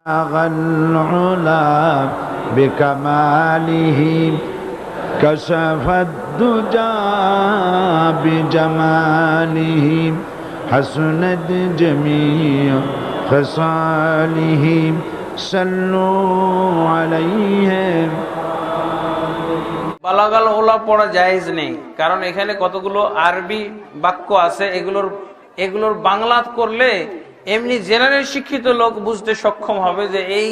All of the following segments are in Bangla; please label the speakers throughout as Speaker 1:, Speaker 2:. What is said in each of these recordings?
Speaker 1: أغى العلا بكماله كشف الدجى بجماله حسنت جميع خصاله صلوا عليه
Speaker 2: বালাগাল ওলা পড়া জায়েজ নেই কারণ এখানে কতগুলো আরবি বাক্য আছে এগুলোর এগুলোর বাংলা করলে এমনি জেনারেল শিক্ষিত লোক বুঝতে সক্ষম হবে যে এই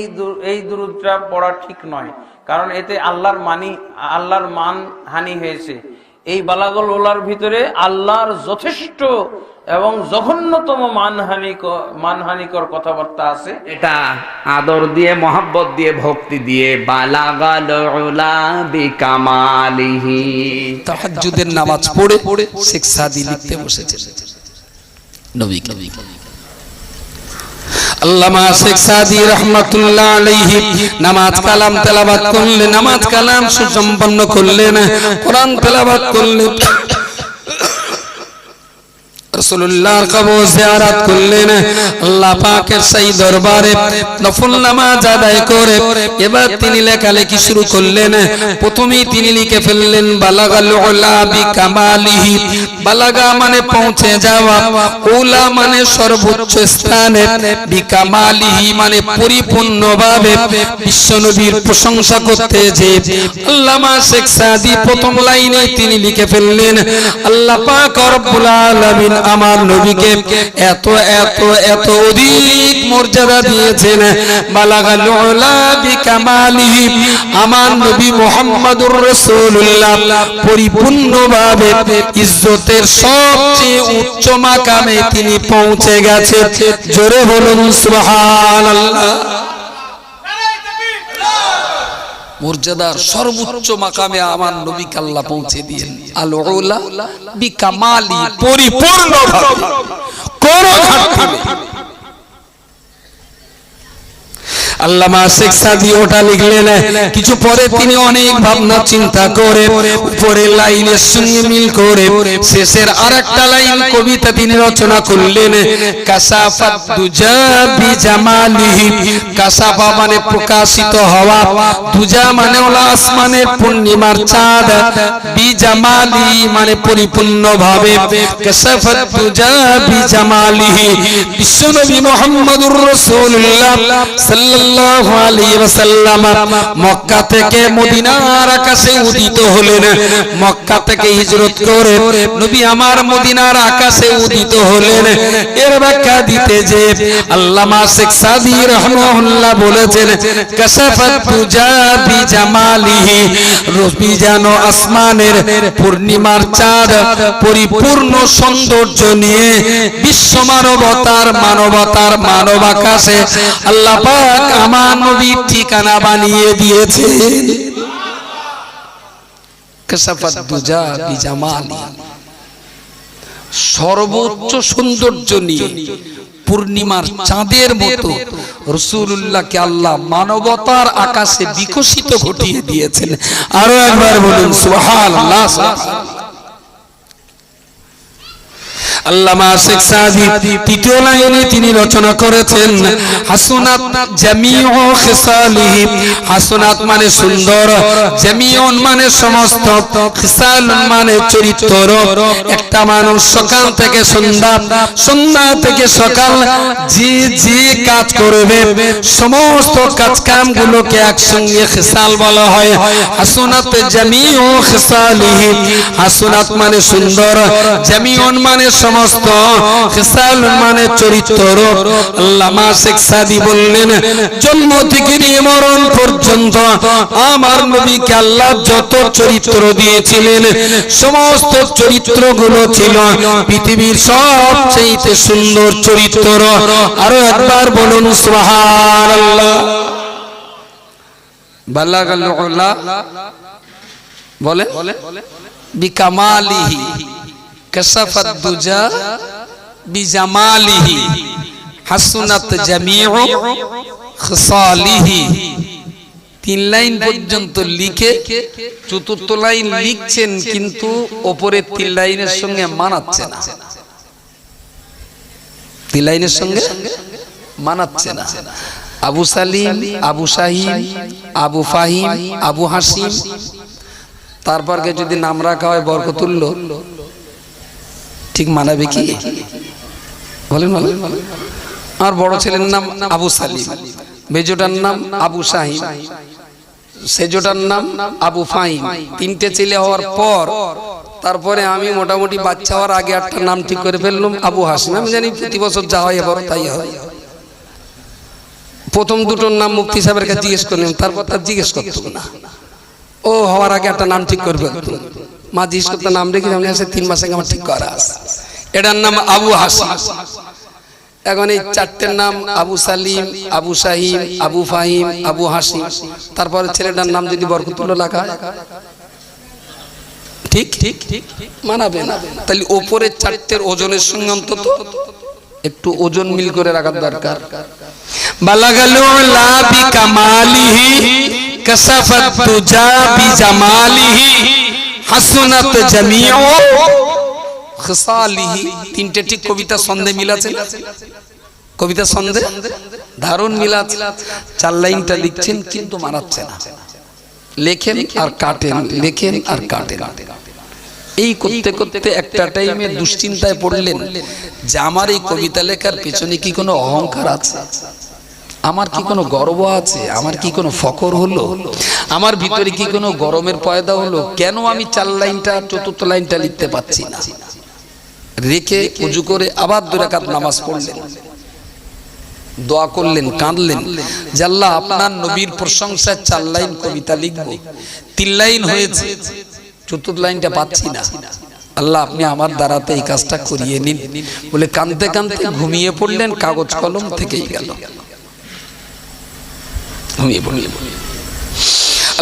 Speaker 2: এই দুরুদটা পড়া ঠিক নয়। কারণ এতে আল্লাহর মানি আল্লাহর মান হানি হয়েছে। এই বালাগল ওলার ভিতরে আল্লাহর যথেষ্ট এবং জঘন্যতম মানহানি মানহানিকর কথাবার্তা আছে।
Speaker 3: এটা আদর দিয়ে মহাব্বত দিয়ে ভক্তি দিয়ে বিকামালিহি।
Speaker 4: তাহাজ্জুদের নামাজ পড়ে পড়ে শেখ সাদি লিখতে বসেছেন। নবী নবী আল্লামা শেখ সাদি রহমাতুল্লাহ আলাইহি নামাজ কালাম তেলাবাত করলে নামাজ কালাম সুসম্পন্ন করলেন, কোরআন তেলাবাত করলেন। রাসূলুল্লাহর কবর জিয়ারত করলেন। আল্লাহ পাকের সেই দরবারে নফল নামাজ আদায় করে এবার তিনি লেখালেখি শুরু করলেন। প্রথমেই তিনি লিখে ফেললেন, বালাগাল উলা বিকামালিহি বালাগা মানে পৌঁছে যাওয়া, উলা মানে সর্বোচ্চ স্থানে বিকামালিহি মানে পরিপূর্ণভাবে বিশ্বনবীর প্রশংসা করতে যে আল্লামা শেখ সাদি প্রথম লাইনে তিনি লিখে ফেললেন, আল্লাহ পাক রব্বুল আলামিন আমার নবীকে এত এত এত অধিক মর্যাদা দিয়েছেন। আমার নবী মুহাম্মদুর রাসূলুল্লাহ পরিপূর্ণভাবে ইজ্জতের সবচেয়ে উচ্চ মাকামে তিনি পৌঁছে গেছে জোরে বলুন সুবহানাল্লাহ। মর্যাদার সর্বোচ্চ মাকামে আমার নবী কাল্লা পৌঁছে দিয়েন। আল উলা বিকামালি পরিপূর্ণ নেই আল্লামা শেখ সাদি ওটা লিখলেন, কিছু পরে তিনি অনেক ভাবনা চিন্তা করে, উপরে লাইনের সঙ্গে মিল করে, শেষের আরেকটা লাইন কবিতা তিনি রচনা করলেন মানে প্রকাশিত হওয়া, দুজা মানে হলো পূর্ণিমার চাঁদ, বিজামালি মানে পরিপূর্ণ ভাবে বিশ্বনবী মুহাম্মদুর রাসূলুল্লাহ আলাইহি ওয়াসাল্লাম মক্কা থেকে মদিনার আকাশে উদিত হলেন। মক্কা থেকে হিজরত করে নবী আমার মদিনার আকাশে উদিত হলেন। এর ব্যাখ্যা দিতে যে আল্লামা শেখ বলেছেন, কাশাফাত তুজা বিজামালিহি রবি আসমানের পূর্ণিমার চাঁদ পরিপূর্ণ সৌন্দর্য নিয়ে বিশ্ব মানবতার মানবতার মানব আকাশে আল্লাহ পাক আমার নবীর ঠিকানা বানিয়ে বিজামালি সর্বোচ্চ সৌন্দর্য নিয়ে পূর্ণিমার চাঁদের মতো রসুল্লাহকে আল্লাহ মানবতার আকাশে বিকশিত ঘটিয়ে দিয়েছেন। আরও একবার বলুন, সুবহানাল্লাহ। আল্লামা শেখ সাদি তৃতীয় লাইনে তিনি রচনা করেছেন, হাসনাত জামিউ খিসালিহি। হাসনাত মানে সুন্দর, জামিউন মানে সমস্ত খিসাল মানে চরিত্র। একটা মানুষ সকাল থেকে সন্ধ্যা সন্ধ্যা থেকে সকাল যে যে কাজ করবে। সমস্ত কাজ কাম গুলোকে একসঙ্গে খিসাল বলা হয়, হাসনাত জামিউ খিসালিহি। হাসনাত মানে সুন্দর, জামিউন মানে সমস্ত খিসাল মানে চরিত্র আল্লামা শেখ সাদি বললেন জন্ম থেকে নিয়ে মরণ পর্যন্ত আমার নবীকে আল্লাহ যত চরিত্র দিয়েছিলেন সমস্ত চরিত্রগুলো ছিল পৃথিবীর সবচেয়ে সুন্দর চরিত্র আরও একবার বলুন সুবহানাল্লাহ বালাগাল উলা বলে বিকামালিহি কাসাফাত দুজা বিজামালিহি হাসুনাত জামিউ খিসালিহি তিন লাইন পর্যন্ত লিখে চতুর্থ লাইন লিখছেন কিন্তু ওপরের তিন লাইনের সঙ্গে মানাচ্ছে না। তিন লাইনের সঙ্গে মানাচ্ছে না। আবু সালিম আবু শাহিম আবু ফাহিম আবু হাসিম। তারপরকে যদি নাম রাখা হয় বরকতুল্য ঠিক মানাবে কি? বলেন বলেন। আর বড় ছেলের নাম আবু সালিম। মেজোটার নাম আবু শাহিম। সেজোটার নাম আবু ফাহিম। তিনটে ছেলে হওয়ার পর তারপরে আমি মোটামুটি বাচ্চা হওয়ার আগে একটা নাম ঠিক করে ফেললাম আবু হাসিম। আমি জানি প্রতি বছর যা হয় এবার তাই হয়। প্রথম দুটোর নাম মুক্তি সাহেবের কাছে জিজ্ঞেস করলাম তারপর তার জিজ্ঞেস করতো না। ও হওয়ার আগে একটা নাম ঠিক করে ফেলতো। মা নাম রেখে আমি আসে, তিন মাস আমার ঠিক করা আছে। এটার নাম আবু এখন এই চারটের নাম আবু সালিম, আবু আবু ফাহিম, আবু হাসিম তারপরে ছেলেটার নাম যদি বরকতুল্লাহ ঠিক ঠিক ঠিক, মানাবে না। তাহলে ওপরের চারটের ওজনের সঙ্গে অন্তত একটু ওজন মিল করে রাখার দরকার। বালাগালু লা বিকামালিহি কাসাফাত তুজা বিজামালিহি হাসনাত জামিউ। খিসালিহি তিনটে ঠিক কবিতা সন্ধে মিল আছে না? কবিতা সন্ধে দারুণ মিল আছে। চার লাইনটা লিখছেন কিন্তু মানাচ্ছে না। লেখেন আর কাটেন লেখেন আর কাটেন। এই করতে করতে একটা টাইমে দুশ্চিন্তায় পড়লেন যে আমার এই কবিতা লেখার পেছনে কি কোনো অহংকার আছে? আমার কি কোনো গর্ব আছে? আমার কি কোনো ফকর হলো? আমার ভিতরে কি কোনো গরমের পয়দা হলো? কেন আমি চার লাইনটা, চতুর্থ লাইনটা লিখতে পাচ্ছি না? রেখে উজু করে আবার দু রাকাত নামাজ পড়লেন। দোয়া করলেন, কাঁদলেন। আল্লাহ, আপনার নবীর প্রশংসায় চার লাইন কবিতা লিখব। তিন লাইন হয়েছে। চতুর্থ লাইনটা পাচ্ছি না। আল্লাহ, আপনি আমার দ্বারাতে এই কাজটা করিয়ে নিন। বলে কাঁদতে কানতে ঘুমিয়ে পড়লেন, কাগজ কলম থেকেই গেল। ঘুমিয়ে পড়লেন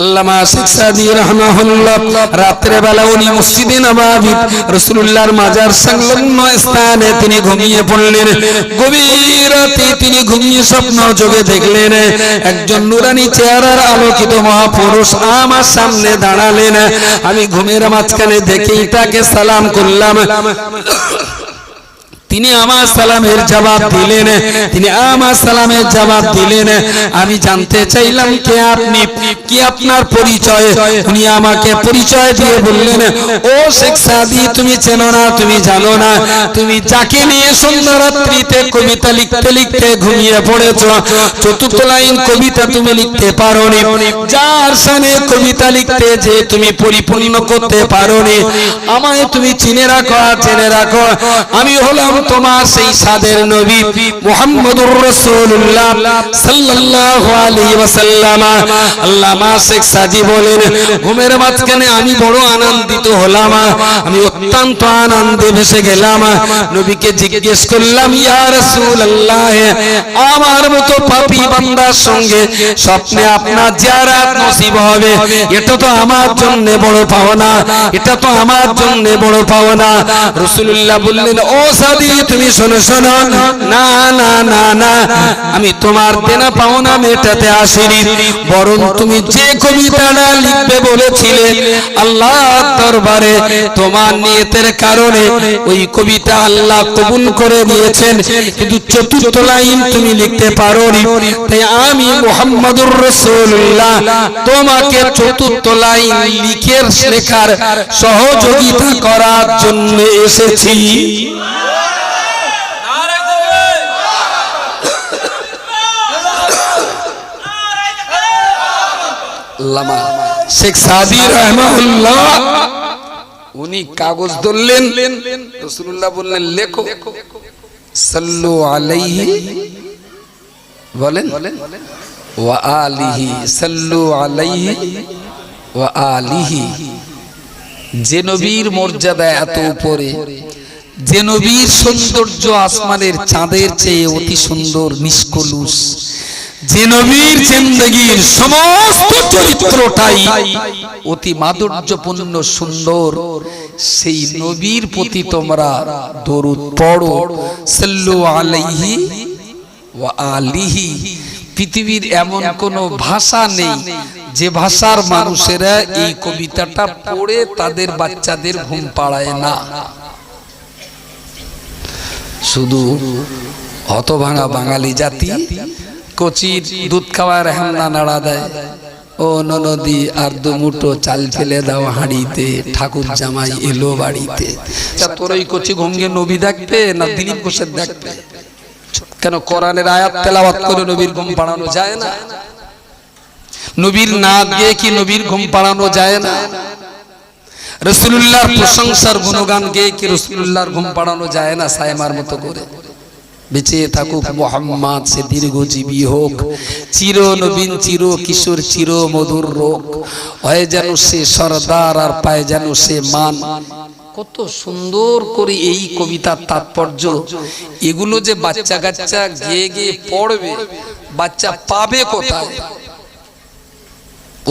Speaker 4: আল্লামা শেখ সাদি রহমাহুল্লাহ রাত্রে বেলা উনি মসজিদে নবাবী রাসূলুল্লাহর মাজার সংলগ্ন স্থানে তিনি ঘুমিয়ে পড়লেন। গভীর রাতে তিনি ঘুমিয়ে স্বপ্ন যোগে দেখলেন। একজন নুরানি চেহারার আলোকিত মহাপুরুষ আমার সামনে দাঁড়ালেন। আমি ঘুমের মাঝখানে দেখেই তাকে সালাম করলাম। তিনি আমার সালামের জবাব দিলেন। তিনি আমার সালামের জবাব দিলেন। আমি জানতে চাইলাম কে আপনি, কি আপনার পরিচয়? উনি আমাকে পরিচয় দিয়ে বললেন, ও শেখ সাদি, তুমি চেনো না, তুমি জানো না। তুমি যাকে নিয়ে সুন্দরাত্রিতে কবিতা লিখতে লিখতে ঘুমিয়ে পড়েছ, চতুর্থ লাইন কবিতা তুমি লিখতে পারোনি। যার সামনে কবিতা লিখতে যে তুমি পরিপূর্ণ করতে পারোনি। আমায় তুমি চিনে রাখো জেনে রাখো। আমি হলাম তোমার সেই সাদের নবী রাসূলুল্লাহ সাল্লাল্লাহু আলাইহি ওয়াসাল্লাম। আল্লামা শেখ বলেন, ঘুমের মাঝখানে আমি বড় আনন্দিত হলাম, আমি অত্যন্ত আনন্দে ভেসে গেলাম। নবীকে জিজ্ঞেস করলাম, ইয়া রাসূলুল্লাহ, আমার মতো পাপী বান্দার সঙ্গে স্বপ্নে আপনার জিয়ারত নসিব হবে। এটা তো আমার জন্য বড় পাওনা, এটা তো আমার জন্য বড় পাওনা। রাসূলুল্লাহ বললেন, ও সাদি তুমি শোনো শোনো। না না না না। আমি তোমার দেনা পাওনা মেটাতে আসিনি। বরং তুমি যে কবিতাটা লিখবে বলেছিলে, আল্লাহ দরবারে তোমার নিয়তের কারণে ওই কবিতা আল্লাহ কবুল করে নিয়েছেন কিন্তু চতুর্থ লাইন তুমি লিখতে পারোনি। তাই আমি মুহাম্মদুর রাসূলুল্লাহ, তোমাকে চতুর্থ লাইন লিখে লেখার সহযোগিতা করার জন্য এসেছি। লামা শেখ সাদি রহমাহুল্লাহ। উনি কাগজ ধরলেন রাসূলুল্লাহ বললেন লেখো। সাল্লু আলাইহি বলেন ওয়া আলিহি সাল্লু আলাইহি ওয়া আলিহি। যে নবীর মর্যাদা এত উপরে যে নবীর সৌন্দর্য আসমানের চাঁদের চেয়ে অতি সুন্দর নিষ্কলুষ। যে নবীর জিন্দগির সমস্ত চরিত্রটাই অতি মাধুর্যপূর্ণ, সুন্দর। সেই নবীর প্রতি তোমরা দরুদ পড়ো। সাল্লু আলাইহি ওয়া আলিহি। পৃথিবীর এমন কোন ভাষা নেই যে ভাষার মানুষেরা এই কবিতাটা পড়ে তাদের বাচ্চাদের ঘুম পাড়ায় না। শুধু হতভাঙা বাঙালি জাতি
Speaker 5: কচির দুধ খাওয়ার হেমনা নাড়া দেয়। ও ননদি, আর দু মুঠো চাল ফেলে দাও হাঁড়িতে, ঠাকুর জামাই এলো বাড়িতে। তা তোর ওই কচি ঘুমগে নবী দেখবে না দিলীপ ঘোষের দেখবে? কেন কোরআনের আয়াত তেলাওয়াত করে নবীর ঘুম পাড়ানো যায় না? নবীর নাচ গিয়ে কি নবীর ঘুম পাড়ানো যায় না? রসুল্লাহর প্রশংসার গুণগান গেয়ে কি রসুল্লাহর ঘুম পাড়ানো যায় না সায়মার মতো করে? বেঁচে থাকুক মোহাম্মদ সে দীর্ঘজীবী হোক। চির নবীন চির কিশোর চির মধুর রোগ হয় যেন সে সর্দার আর পায় যেন সে মান। কত সুন্দর করে এই কবিতার তাৎপর্য। এগুলো যে বাচ্চা কাচ্চা গিয়ে গিয়ে পড়বে বাচ্চা পাবে কোথায়?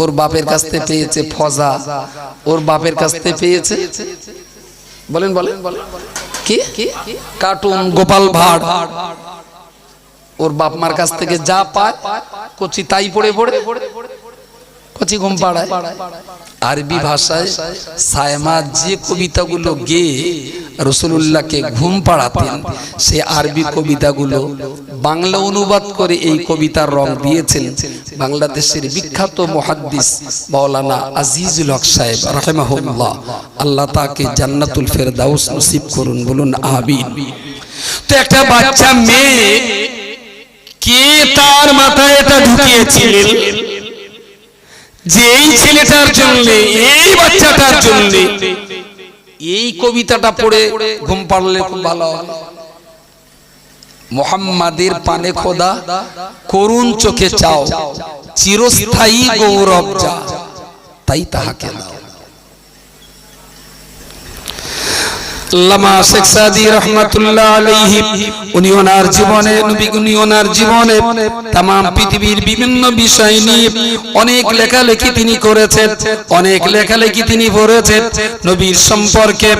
Speaker 5: ওর বাপের কাছ থেকে পেয়েছে ফজা ওর বাপের কাছ থেকে পেয়েছে বলেন বলেন। কি? কার্টুন গোপাল ভাড়। ওর বাপ মার কাছ থেকে যা পায় কচি তাই পড়ে পড়ে। কচি ঘুম পাড়ায়। আরবি ভাষায় সায়মা যে কবিতাগুলো গেয়ে রসুল্লাহকে ঘুম পাড়াতেন সে আরবি কবিতাগুলো বাংলা অনুবাদ করে এই কবিতার রং দিয়েছেন বাংলাদেশের বিখ্যাত মুহাদ্দিস মাওলানা আজিজুল হক সাহেব, রাহেমাহুল্লাহ। আল্লাহ তাকে জান্নাতুল ফেরদাউস নসিব করুন, বলুন আমিন। তো একটা বাচ্চা মেয়ে কে তার মাথায় এটা ঢুকিয়েছিলেন যে এই ছেলেটার জন্য, এই বাচ্চাটার জন্য, এই কবিতাটা পড়ে ঘুম পাড়লে খুব ভালো। মোহাম্মাদের পানে খোদা, করুণ চোখে চাও, চিরস্থায়ী গৌরব যা, তাই তাহাকে দাও আল্লামা শেখ সাদি রহমাতুল্লাহ আলাইহি, উনি ওনার জীবনে, নবী উনি ওনার জীবনে তাম পৃথিবীর বিভিন্ন বিষয় নিয়ে অনেক লেখালেখি তিনি করেছেন, অনেক লেখালেখি তিনি পড়েছেন, নবীর সম্পর্কে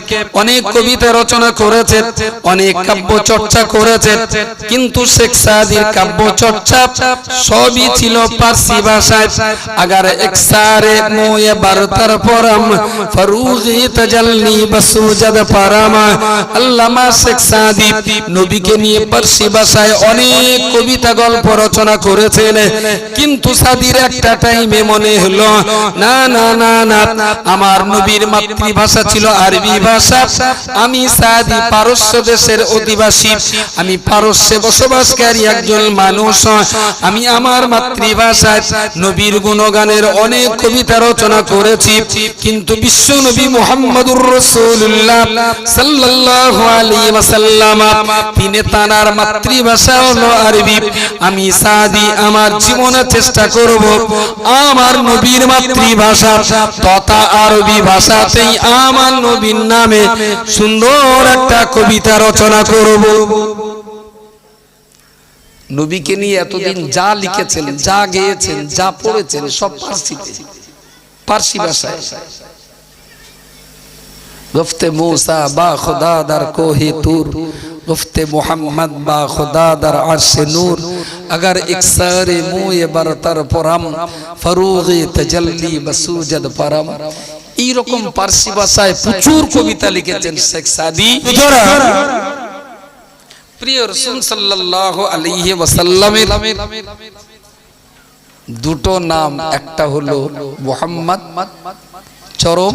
Speaker 5: অনেক কবিতা রচনা করেছেন, অনেক কাব্য চর্চা করেছেন, কিন্তু শেখ সাদির কাব্য চর্চা সবই ছিল পার্সি ভাষায়। আগার একসারে মোয়ে বারতার পরম ফরুগি তাজাল্লি বসুজাদ মাতৃভাষা ছিল আরবি ভাষা। আমি সাদি পারস্য দেশের অধিবাসী। আমি পারস্যে বসবাসকারী একজন মানুষ। আমি আমার মাতৃভাষায় নবীর গুণগানের অনেক কবিতা রচনা করেছি। কিন্তু বিশ্ব নবী মোহাম্মদুর রসুল্লাহ সুন্দর একটা কবিতা রচনা করব। নবীকে নিয়ে এতদিন যা লিখেছেন, যা গেয়েছেন, যা পড়েছেন, সব পার্সি ভাষায়। گفت موسیٰ با خدا در کوہی تور گفت محمد با خدا در عرش نور۔ اگر ایک ساری موی برتر پرم فروغی تجلی بسوجد پرم۔ ای رکم پرسی باسائے پچور کو بھی تلکے جن سیک سادی۔ প্রিয় রসুল সাল্লাহ আলিহে ওয়াসাল্লামের দুটো নাম একটা হলো মোহাম্মদ چرو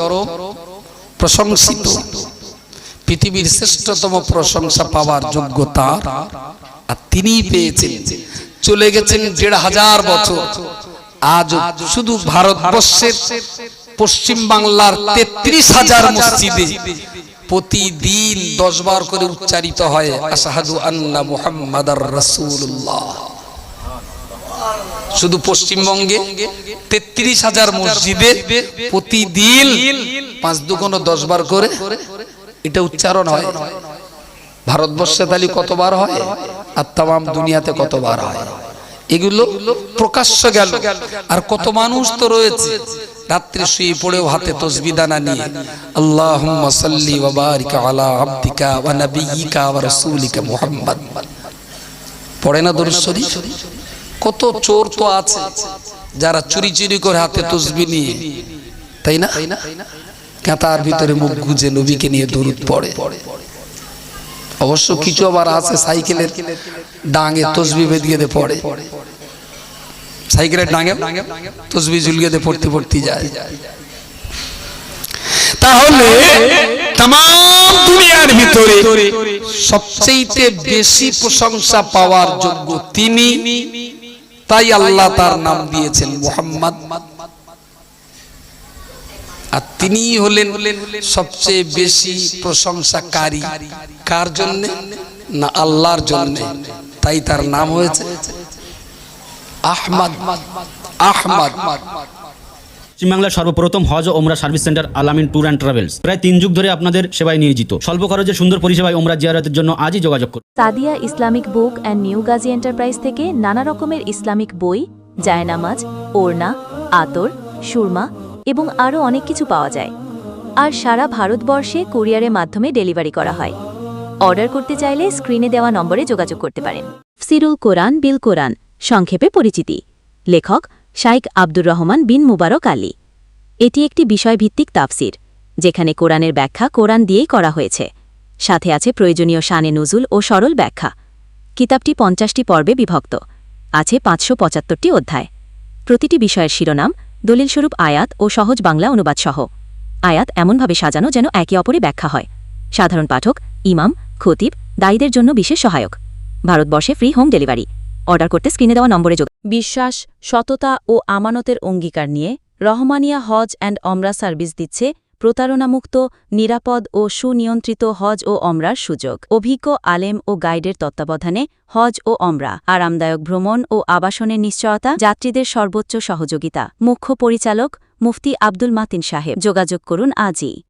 Speaker 5: প্রশংসিত। পৃথিবীর শ্রেষ্ঠতম প্রশংসা পাওয়ার যোগ্যতা আর তিনি পেয়েছেন। চলে গেছেন দেড় হাজার বছর। আজ শুধু ভারতবর্ষের পশ্চিম বাংলার তেত্রিশ হাজার মসজিদে প্রতিদিন দশ বার করে উচ্চারিত হয় আসাহাদু আন্না মুহাম্মাদার রাসূলুল্লাহ। শুধু পশ্চিমবঙ্গে তেত্রিশ হাজার মসজিদে প্রতিদিন পাঁচ দুগুণ দশ বার করে এটা উচ্চারণ হয়। ভারতবর্ষে তাহলে কতবার হয়? আর তাম দুনিয়াতে কতবার হয়? এগুলো প্রকাশ্য গেল। আর কত মানুষ তো রয়েছে। রাত্রে শুয়ে পড়েও হাতে তসবিদানা নিয়ে। আল্লাহুম্মা সাল্লি ওয়া বারিক আলা আবদিকা ওয়া নাবিয়িকা ওয়া রাসূলিকা মুহাম্মদ। পড়ে না দরুদ শরীফ? কত চোর তো আছে যারা চুরি চুরি করে হাতে তসবি নিয়ে, তাই না? কাঁতার ভিতরে মুখ গুজে নবীকে নিয়ে দরুদ পড়ে। অবশ্য কিছু আবার আছে, সাইকেলের ডাঙে তসবি বেদিয়ে পড়ে। সাইকেলের ডাঙে তসবি দিয়ে পড়তে পড়তে যায়। তাহলে তাম দুনিয়ার ভিতরে সবচেয়ে বেশি প্রশংসা পাওয়ার যোগ্য তিনি তাই আল্লাহ তার নাম দিয়েছেন মোহাম্মদ। আর তিনি হলেন সবচেয়ে বেশি প্রশংসাকারী। কার জন্য? না আল্লাহর জন্য। তাই তার নাম হয়েছে আহমদ। আহমদ।
Speaker 6: পশ্চিমবাংলার সর্বপ্রথম হজ ওমরা service centre Alamin tour and travels. প্রায় তিন যুগ ধরে আপনাদের সেবায় নিয়োজিত। স্বল্প খরচে সুন্দর পরিষেবায় ওমরা জিয়ারতের জন্য আজই যোগাযোগ করুন।
Speaker 7: Sadia Islamic book and new Gazi enterprise থেকে নানা রকমের ইসলামিক বই জায়নামাজ ওড়না, আতর, সুরমা এবং আরও অনেক কিছু পাওয়া যায়। আর সারা ভারতবর্ষে কুরিয়ারের মাধ্যমে ডেলিভারি করা হয়। অর্ডার করতে চাইলে স্ক্রিনে দেওয়া নম্বরে যোগাযোগ করতে পারেন। সিরুল কোরআন বিল কোরআন, সংক্ষেপে পরিচিতি। লেখক শাইক আব্দুর রহমান বিন মুবারক আলী। এটি একটি বিষয়ভিত্তিক তাফসির, যেখানে কোরআনের ব্যাখ্যা কোরআন দিয়েই করা হয়েছে। সাথে আছে প্রয়োজনীয় শানে নজুল ও সরল ব্যাখ্যা। কিতাবটি পঞ্চাশটি পর্বে বিভক্ত। আছে পাঁচশো পঁচাত্তরটি অধ্যায়। প্রতিটি বিষয়ের শিরোনাম, দলিলস্বরূপ আয়াত ও সহজ বাংলা অনুবাদসহ। আয়াত এমনভাবে সাজানো যেন একে অপরে ব্যাখ্যা হয়। সাধারণ পাঠক, ইমাম, খতিব, দায়ীদের জন্য বিশেষ সহায়ক। ভারতবর্ষে ফ্রি হোম ডেলিভারি। অর্ডার করতে স্ক্রিনে দেওয়া নম্বরে যোগ বিশ্বাস, সততা ও আমানতের অঙ্গীকার নিয়ে রহমানিয়া হজ অ্যান্ড অমরা সার্ভিস দিচ্ছে প্রতারণামুক্ত, নিরাপদ ও সুনিয়ন্ত্রিত হজ ও অমরার সুযোগ। অভিজ্ঞ, আলেম ও গাইডের তত্ত্বাবধানে হজ ও অমরা, আরামদায়ক ভ্রমণ ও আবাসনের নিশ্চয়তা, যাত্রীদের সর্বোচ্চ সহযোগিতা। মুখ্য পরিচালক মুফতি আব্দুল মাতিন সাহেব। যোগাযোগ করুন আজই।